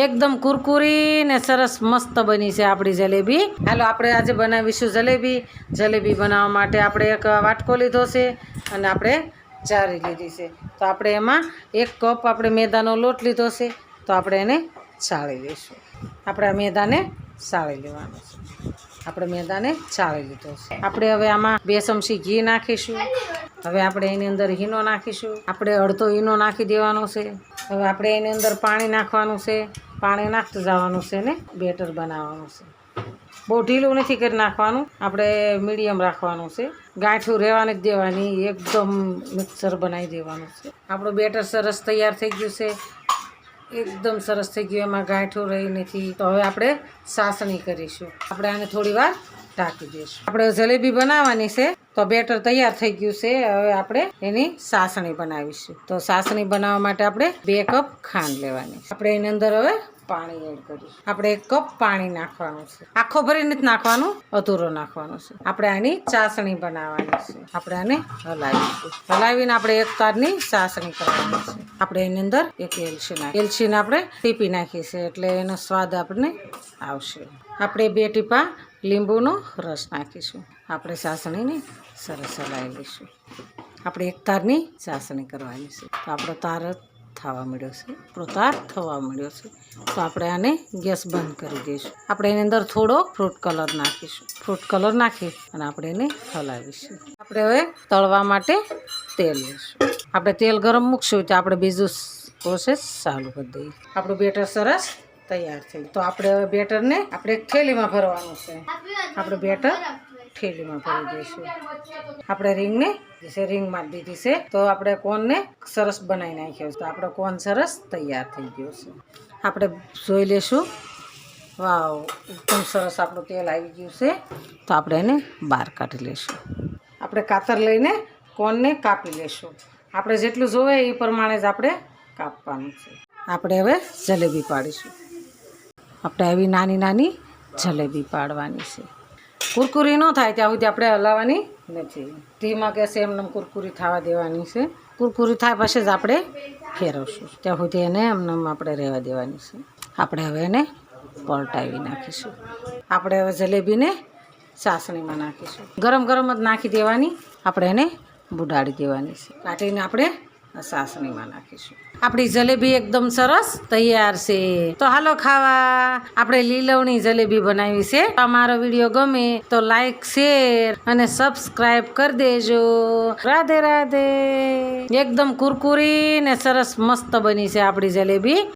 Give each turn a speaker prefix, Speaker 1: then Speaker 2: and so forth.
Speaker 1: એકદમ કુરકુરી ને સરસ મસ્ત બની છે આપણી જલેબી. હાલો, આપણે આજે બનાવીશું જલેબી. જલેબી બનાવવા માટે આપણે એક વાટકો લીધો છે અને આપણે જારી લીધી છે. તો આપણે એમાં એક કપ આપણે મેદાનો લોટ લીધો છે. તો આપણે એને ચાળી લઈશું. આપણે આ મેદાને ચાળી લેવાનો છે. આપણે મેદાને ચાળી લીધો છે. આપણે હવે આમાં બે ચમચી ઘી નાખીશું. હવે આપણે એની અંદર હીનો નાખીશું. આપણે અડધો હીનો નાખી દેવાનો છે. હવે આપણે એની અંદર પાણી નાખવાનું છે. પાણી નાખતું જવાનું છે ને બેટર બનાવવાનું છે. બહુ ઢીલું નથી કરી નાખવાનું. આપણે મીડિયમ રાખવાનું છે. ગાંઠું રહેવાની જ દેવાની. એકદમ મિક્સર બનાવી દેવાનું છે. આપણું બેટર સરસ તૈયાર થઈ ગયું છે. એકદમ સરસ થઈ ગયું. એમાં ગાંઠું રહી નથી. તો હવે આપણે સાસણી કરીશું. આપણે આને થોડી વાર ઢાંકી દઈશું. આપણે જલેબી બનાવવાની છે, તો બેટર તૈયાર થઈ ગયું છે. હવે આપણે એની સાસણી બનાવીશું. તો સાસણી બનાવવા માટે આપણે બે કપ ખાંડ લેવાની આપણે એની અંદર હવે પાણી એડ કરીશું. આપણે એક કપ પાણી નાખવાનું છે. આખો ભરીને જ નાખવાનું, અધૂરો નાખવાનું છે. આપણે આની ચાસણી બનાવવાની છે. આપણે આને હલાવીશું હલાવીને આપણે એક તારની ચાસણી કરવાની છે. આપણે એની અંદર એક એલચી નાખી. એલચીને આપણે ટીપી નાખીશું એટલે એનો સ્વાદ આપણને આવશે. આપણે બે ટીપા લીંબુનો રસ નાખીશું. આપણે ચાસણીને સરસ હલાવી લઈશું. આપણે એક તારની ચાસણી કરવાની છે. તો આપણો તાર થવા મળ્યો છે. આપણો તાર થવા મળ્યો છે. તો આપણે આને ગેસ બંધ કરી દઈશું. આપણે એની અંદર થોડો ફ્રૂટ કલર નાખીશું. ફ્રૂટ કલર નાખી અને આપણે એને હલાવીશું. આપણે હવે તળવા માટે તેલ લઈશું. આપણે તેલ ગરમ મૂકશું તો આપણે બીજું પ્રોસેસ ચાલુ કરી દઈએ. આપણું બેટર સરસ તૈયાર થઈ. તો આપણે હવે બેટરને આપણે થેલીમાં ભરવાનું છે. આપણે બેટર થેલીમાં ભરી દઈશું. આપણે રીંગને જે રીંગ મારી દીધી છે. તો આપણે કોનને સરસ બનાવી નાખ્યો તો આપણો કોન સરસ તૈયાર થઈ ગયો છે. આપણે જોઈ લેશું. વાવ, એકદમ સરસ આપણું તેલ આવી ગયું છે. તો આપણે એને બહાર કાઢી લઈશું આપણે કાતર લઈને કોનને કાપી લેશું. આપણે જેટલું જોવે એ પ્રમાણે જ આપણે કાપવાનું છે. આપણે હવે જલેબી પાડીશું. આપણે આવી નાની નાની જલેબી પાડવાની છે. કુરકુરી ન થાય ત્યાં સુધી આપણે હલાવવાની નથી. ધીમા ગેસે એમને કુરકુરી થવા દેવાની છે. કુરકુરી થાય પછી જ આપણે ફેરવશું. ત્યાં સુધી એને એમને આપણે રહેવા દેવાની છે. આપણે હવે એને પલટાવી નાખીશું. આપણે હવે જલેબીને ચાસણીમાં નાખીશું. ગરમ ગરમ જ નાખી દેવાની. આપણે એને બુડાડી દેવાની છે. કાઢીને આપણે સાસણીમાં નાખીશું. આપણી જલેબી એકદમ સરસ તૈયાર છે. તો હાલો ખાવા. આપણે લીલવણી જલેબી બનાવી છે. અમારો વીડિયો ગમે તો લાઈક શેર અને સબસ્ક્રાઈબ કરી દેજો. રાધે રાધે. એકદમ કુરકુરી ને સરસ મસ્ત બની છે આપણી જલેબી.